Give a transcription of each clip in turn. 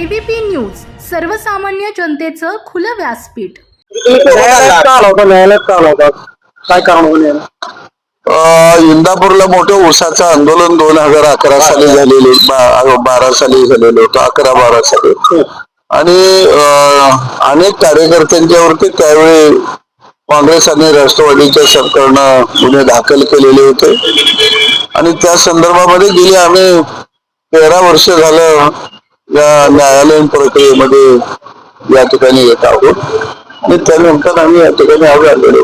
ABP news सर्वसामान्य जनतेचं खुलं व्यासपीठ. न्यायालयात का आला होता न्यायालयात का आला होता काय कारण होऊन इंदापूरला मोठं उसाचं आंदोलन दोन हजार अकरा साली झालेले बा- बारा साली झालेलं होतं अकरा बारा साली. आणि अनेक कार्यकर्त्यांच्यावरती त्यावेळी काँग्रेस आणि राष्ट्रवादीच्या सरकारनं गुन्हे दाखल केलेले होते. आणि त्या संदर्भामध्ये गेली आम्ही तेरा वर्ष झालं या न्यायालयीन प्रक्रियेमध्ये या ठिकाणी येत आहोत. आणि त्यानंतर आम्ही या ठिकाणी आलो आलेलो.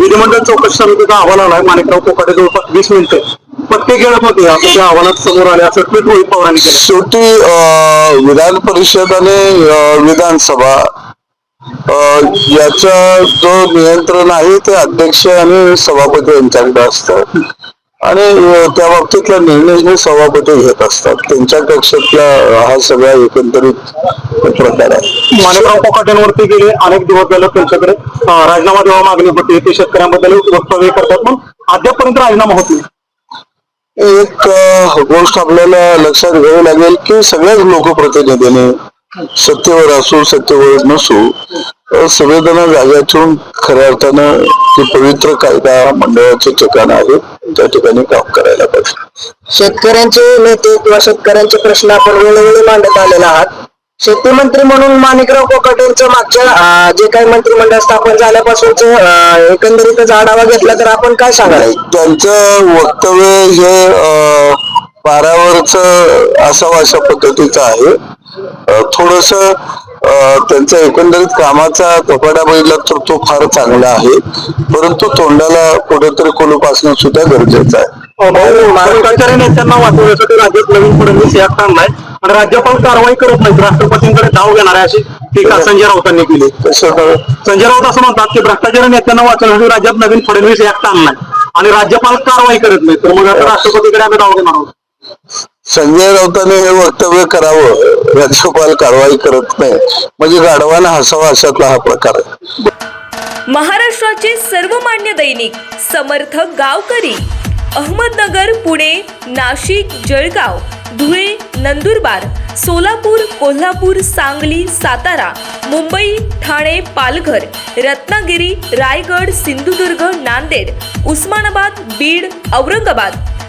विधिमंडळ चौकशी समितीचा अहवाल आलाय. माणिकराव कोकाटे जवळपास वीस मिनिटं पत्ते खेळत होते. त्या अहवालात समोर आले असं ट्विट रोहित पवारांनी केलं. शेवटी विधान परिषद आणि विधानसभा याचं जो नियंत्रण आहे ते अध्यक्ष आणि सभापती यांच्याकडे असतं. आणि त्या बाबतीतला निर्णय सभापती घेत असतात त्यांच्या कक्षातला हा सगळा एकंदरीत प्रकार आहे. माणिकराव कोकाटेंवरती गेले अनेक दिवस झालं त्यांच्याकडे. राजीनामा देवा मागणी होती ते शेतकऱ्यांबद्दल वक्तव्य करतात. पण अद्यापर्यंत राजीनामा होत नाही. एक गोष्ट आपल्याला लक्षात घ्यावी लागेल की सगळ्याच लोकप्रतिनिधीने सत्तेवर असू सत्तेवर नसू संवेदना जाग्या ठेवून खऱ्या अर्थानं ते पवित्र कायदा मंडळाचे ठिकाण आहे त्या ठिकाणी काम करायला पाहिजे. शेतकऱ्यांचे नेते किंवा शेतकऱ्यांचे प्रश्न आपण वेळोवेळी मांडत आलेले आहात. शेती मंत्री म्हणून माणिकराव कोकाटेंचं मागच्या जे काही मंत्रिमंडळ स्थापन झाल्यापासूनच एकंदरीतच आढावा घेतला तर आपण काय सांगाल? त्यांचं वक्तव्य हे पारावरच असावं अशा पद्धतीचं आहे. थोडस त्यांच्या एकंदरीत कामाचा कपाडा बघितला तर तो फार चांगला आहे. परंतु तोंडाला कुठेतरी कुलूप असणं सुद्धा गरजेचं आहे. भ्रष्टाचारी नेत्यांना वाचवण्यासाठी राज्यात नवीन फडणवीस या आणलाय आणि राज्यपाल कारवाई करत नाहीत. राष्ट्रपतींकडे धाव घेणार आहे अशी टीका संजय राऊतांनी केली. संजय राऊत असं म्हणतात की भ्रष्टाचारी नेत्यांना वाचवण्यासाठी राज्यात नवीन फडणवीस ऍक्ट आणलाय आणि राज्यपाल कारवाई करत नाही तर मग आता राष्ट्रपतीकडे आम्ही धाव घेणार आहोत. संजय राऊतांनी हे वक्तव्य करावं राज्यपाल कारवाई करत नाही. म्हणजे गाढवानं हसावा अशातला हा प्रकार आहे. महाराष्ट्राचे सर्वमान्य दैनिक समर्थ गावकरी अहमदनगर पुणे नाशिक जळगाव धुळे नंदुरबार सोलापूर कोल्हापूर सांगली सातारा मुंबई ठाणे पालघर रत्नागिरी रायगड सिंधुदुर्ग नांदेड उस्मानाबाद बीड औरंगाबाद